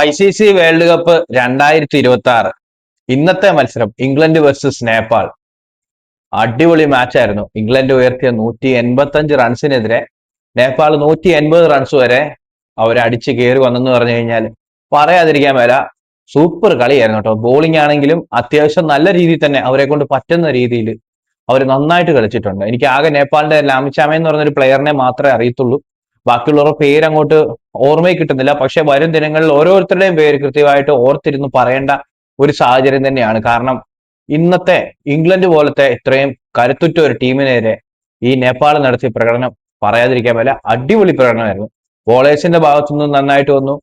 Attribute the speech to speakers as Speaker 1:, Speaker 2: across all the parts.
Speaker 1: I C C world cup രണ്ടായിരത്തി ഇരുപത്തി ആറ് ഇന്നത്തെ മത്സരം ഇംഗ്ലണ്ട് വേഴ്സസ് നേപ്പാൾ. അടിപൊളി മാച്ച് ആയിരുന്നു. ഇംഗ്ലണ്ട് ഉയർത്തിയ നൂറ്റി എൺപത്തി അഞ്ച് റൺസിനെതിരെ നേപ്പാൾ നൂറ്റി എൺപത് റൺസ് വരെ അവർ അടിച്ച് കയറി വന്നെന്ന് പറഞ്ഞു കഴിഞ്ഞാൽ പറയാതിരിക്കാൻ മേല സൂപ്പർ കളിയായിരുന്നു കേട്ടോ. ബോളിംഗ് ആണെങ്കിലും അത്യാവശ്യം നല്ല രീതിയിൽ തന്നെ അവരെ കൊണ്ട് പറ്റുന്ന രീതിയിൽ അവർ നന്നായിട്ട് കളിച്ചിട്ടുണ്ട്. എനിക്ക് ആകെ നേപ്പാളിന്റെ ലാമിച്ചാമ എന്ന് പറഞ്ഞൊരു പ്ലെയറിനെ മാത്രമേ അറിയത്തുള്ളൂ. ബാക്കിയുള്ളവരുടെ പേര് അങ്ങോട്ട് ഓർമ്മയിൽ കിട്ടുന്നില്ല. പക്ഷെ വരും ദിനങ്ങളിൽ ഓരോരുത്തരുടെയും പേര് കൃത്യമായിട്ട് ഓർത്തിരുന്ന് പറയേണ്ട ഒരു സാഹചര്യം തന്നെയാണ്. കാരണം ഇന്നത്തെ ഇംഗ്ലണ്ട് പോലത്തെ ഇത്രയും കരുത്തുറ്റ ഒരു ടീമിനെതിരെ ഈ നേപ്പാൾ നടത്തിയ പ്രകടനം പറയാതിരിക്കാൻ പറ്റില്ല. അടിപൊളി പ്രകടനമായിരുന്നു. ബോളേഴ്സിന്റെ ഭാഗത്തുനിന്ന് നന്നായിട്ട് വന്നു.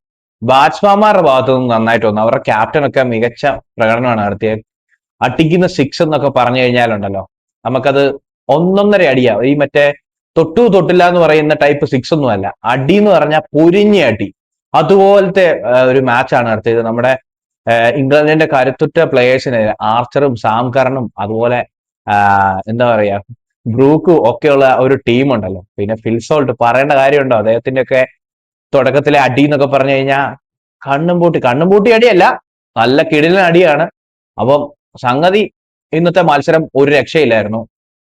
Speaker 1: ബാറ്റ്സ്മാന്മാരുടെ ഭാഗത്തു നിന്ന് നന്നായിട്ട് വന്നു. അവരുടെ ക്യാപ്റ്റനൊക്കെ മികച്ച പ്രകടനമാണ് നടത്തിയത്. അട്ടിക്കുന്ന സിക്സ് എന്നൊക്കെ പറഞ്ഞു കഴിഞ്ഞാലുണ്ടല്ലോ. നമുക്കത് ഒന്നൊന്നര അടിയാ ഈ മറ്റേ തൊട്ടു തൊട്ടില്ല എന്ന് പറയുന്ന ടൈപ്പ് സിക്സ് ഒന്നും അല്ല. അടി എന്ന് പറഞ്ഞാൽ പൊരിഞ്ഞ അടി. അതുപോലത്തെ ഒരു മാച്ചാണ് നടത്തിയത് നമ്മുടെ ഇംഗ്ലണ്ടിന്റെ കരുത്തുറ്റ പ്ലേയേഴ്സിന് ആർച്ചറും സാംകരണും അതുപോലെ എന്താ പറയാ ബ്രൂക്കും ഒക്കെയുള്ള ഒരു ടീമുണ്ടല്ലോ പിന്നെ ഫിൽസോൾട്ട് പറയേണ്ട കാര്യമുണ്ടോ? അദ്ദേഹത്തിന്റെ ഒക്കെ തുടക്കത്തിലെ അടി എന്നൊക്കെ പറഞ്ഞു കഴിഞ്ഞാൽ കണ്ണും പൂട്ടി കണ്ണും പൂട്ടി അടിയല്ല നല്ല കിടിലൻ അടിയാണ്. അപ്പം സംഗതി ഇന്നത്തെ മത്സരം ഒരു രക്ഷയില്ലായിരുന്നു.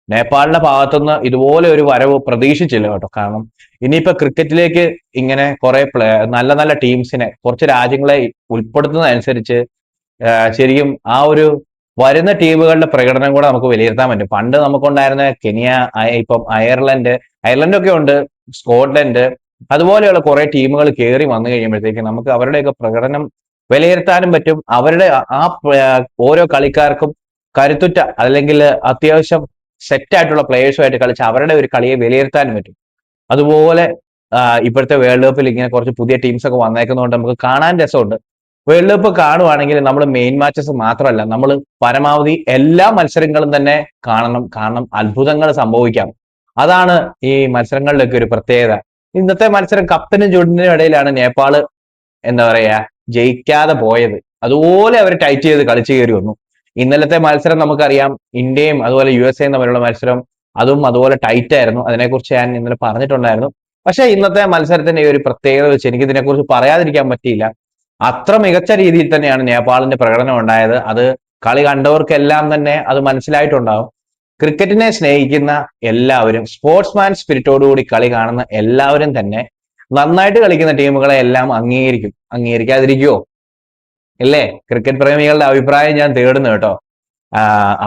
Speaker 1: നേപ്പാളിന്റെ ഭാഗത്തുനിന്ന് ഇതുപോലെ ഒരു വരവ് പ്രതീക്ഷിച്ചില്ല കേട്ടോ. കാരണം ഇനിയിപ്പോ ക്രിക്കറ്റിലേക്ക് ഇങ്ങനെ കുറെ പ്ലേ നല്ല നല്ല ടീംസിനെ കുറച്ച് രാജ്യങ്ങളെ ഉൾപ്പെടുത്തുന്നതനുസരിച്ച് ശരിക്കും ആ ഒരു വരുന്ന ടീമുകളുടെ പ്രകടനം കൂടെ നമുക്ക് വിലയിരുത്താൻ പറ്റും. പണ്ട് നമുക്കുണ്ടായിരുന്ന കെനിയ ഇപ്പം അയർലൻഡ് അയർലൻഡൊക്കെ ഉണ്ട് സ്കോട്ട്ലൻഡ് അതുപോലെയുള്ള കുറെ ടീമുകൾ കയറി വന്നു കഴിയുമ്പോഴത്തേക്ക് നമുക്ക് അവരുടെയൊക്കെ പ്രകടനം വിലയിരുത്താനും പറ്റും. അവരുടെ ആ ഓരോ കളിക്കാർക്കും കരുത്തുറ്റ അല്ലെങ്കിൽ അത്യാവശ്യം സെറ്റ് ആയിട്ടുള്ള പ്ലേയേഴ്സുമായിട്ട് കളിച്ച് അവരുടെ ഒരു കളിയെ വിലയിരുത്താനും പറ്റും. അതുപോലെ ഇപ്പോഴത്തെ വേൾഡ് കപ്പിൽ ഇങ്ങനെ കുറച്ച് പുതിയ ടീംസ് ഒക്കെ വന്നേക്കുന്നതുകൊണ്ട് നമുക്ക് കാണാൻ രസമുണ്ട്. വേൾഡ് കപ്പ് കാണുവാണെങ്കിൽ നമ്മൾ മെയിൻ മാച്ചസ് മാത്രമല്ല നമ്മൾ പരമാവധി എല്ലാ മത്സരങ്ങളും തന്നെ കാണണം കാരണം അത്ഭുതങ്ങൾ സംഭവിക്കാം. അതാണ് ഈ മത്സരങ്ങളിലൊക്കെ ഒരു പ്രത്യേകത. ഇന്നത്തെ മത്സരം കപ്പിനും ചുണ്ടിനും ഇടയിലാണ് നേപ്പാൾ എന്താ പറയാ ജയിക്കാതെ പോയത്. അതുപോലെ അവർ ടൈറ്റ് ചെയ്ത് കളിച്ചു കയറി വന്നു. ഇന്നലത്തെ മത്സരം നമുക്കറിയാം. ഇന്ത്യയും അതുപോലെ യു എസ് എയും തമ്മിലുള്ള മത്സരം. അതും അതുപോലെ ടൈറ്റ് ആയിരുന്നു. അതിനെക്കുറിച്ച് ഞാൻ ഇന്നലെ പറഞ്ഞിട്ടുണ്ടായിരുന്നു. പക്ഷെ ഇന്നത്തെ മത്സരത്തിന്റെ ഈ ഒരു പ്രത്യേകത വെച്ച് എനിക്ക് ഇതിനെക്കുറിച്ച് പറയാതിരിക്കാൻ പറ്റിയില്ല. അത്ര മികച്ച രീതിയിൽ തന്നെയാണ് നേപ്പാളിന്റെ പ്രകടനം ഉണ്ടായത്. അത് കളി കണ്ടവർക്കെല്ലാം തന്നെ അത് മനസ്സിലായിട്ടുണ്ടാവും. ക്രിക്കറ്റിനെ സ്നേഹിക്കുന്ന എല്ലാവരും സ്പോർട്സ്മാൻ സ്പിരിറ്റോടുകൂടി കളി കാണുന്ന എല്ലാവരും തന്നെ നന്നായിട്ട് കളിക്കുന്ന ടീമുകളെ എല്ലാം അംഗീകരിക്കും. അംഗീകരിക്കാതിരിക്കുവോ? ഇല്ലേ? ക്രിക്കറ്റ് പ്രേമികളുടെ അഭിപ്രായം ഞാൻ തേടുന്നു കേട്ടോ.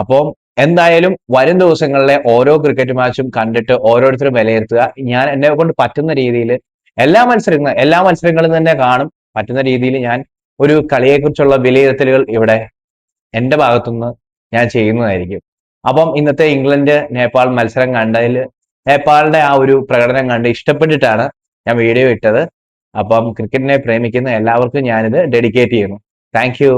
Speaker 1: അപ്പം എന്തായാലും വരും ദിവസങ്ങളിലെ ഓരോ ക്രിക്കറ്റ് മാച്ചും കണ്ടിട്ട് ഓരോരുത്തരും വിലയിരുത്തുക. ഞാൻ എന്നെ കൊണ്ട് പറ്റുന്ന രീതിയിൽ എല്ലാ മത്സരങ്ങളും എല്ലാ മത്സരങ്ങളും തന്നെ കാണും. പറ്റുന്ന രീതിയിൽ ഞാൻ ഒരു കളിയെക്കുറിച്ചുള്ള വിലയിരുത്തലുകൾ ഇവിടെ എന്റെ ഭാഗത്തുനിന്ന് ഞാൻ ചെയ്യുന്നതായിരിക്കും. അപ്പം ഇന്നത്തെ ഇംഗ്ലണ്ട് നേപ്പാൾ മത്സരം കണ്ടതിൽ നേപ്പാളിന്റെ ആ ഒരു പ്രകടനം കണ്ട് ഇഷ്ടപ്പെട്ടിട്ടാണ് ഞാൻ വീഡിയോ ഇട്ടത്. അപ്പം ക്രിക്കറ്റിനെ പ്രേമിക്കുന്ന എല്ലാവർക്കും ഞാനിത് ഡെഡിക്കേറ്റ് ചെയ്യുന്നു. Thank you